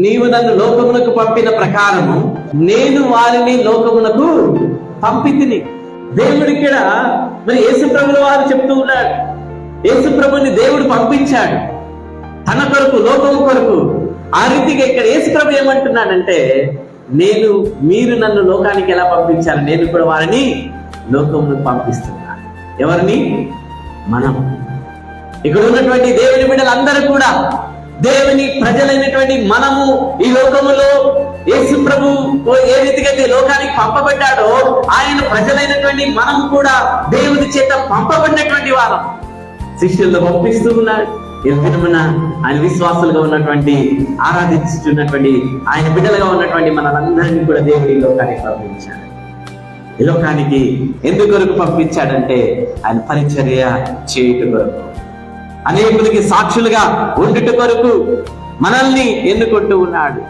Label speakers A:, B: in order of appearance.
A: నీవు నన్ను లోకమునకు పంపిన ప్రకారము నేను వారిని లోకమునకు పంపితిని. దేవుడు ఇక్కడ మరి యేసుప్రభుల వారు చెప్తూ ఉన్నాడు యేసుప్రభుని దేవుడు పంపించాడు. తన కొరకు లోకము కొరకు. ఆ రీతిగా ఇక్కడ యేసుప్రభు ఏమంటున్నాడంటే నేను మీరు నన్ను లోకానికి ఎలా పంపించారు? నేను కూడా వారిని లోకమును పంపిస్తున్నాను. ఎవరిని? మనం. ఇక్కడ ఉన్నటువంటి దేవుని బిడ్డలందరూ కూడా దేవుని ప్రజలైనటువంటి మనము ఈ లోకములో యేసు ప్రభు ఏ రీతిగా లోకానికి పంపబడ్డాడో ఆయన ప్రజలైనటువంటి మనము కూడా దేవుని చేత పంపబడినటువంటి వారం శిష్యులతో పంపిస్తూ ఉన్నాడు ఈ ఆయన విశ్వాసులుగా ఉన్నటువంటి ఆరాధించుతున్నటువంటి ఆయన బిడ్డలుగా ఉన్నటువంటి మనందరినీ కూడా దేవుడు ఈ లోకానికి పంపించాడు. ఈ లోకానికి ఎందుకొరకు పంపించాడంటే ఆయన పరిచర్య చేయుట కొరకు. అనేకులకి సాక్షులుగా ఉండుట కొరకు మనల్ని ఎన్నుకుంటూ ఉన్నాడు.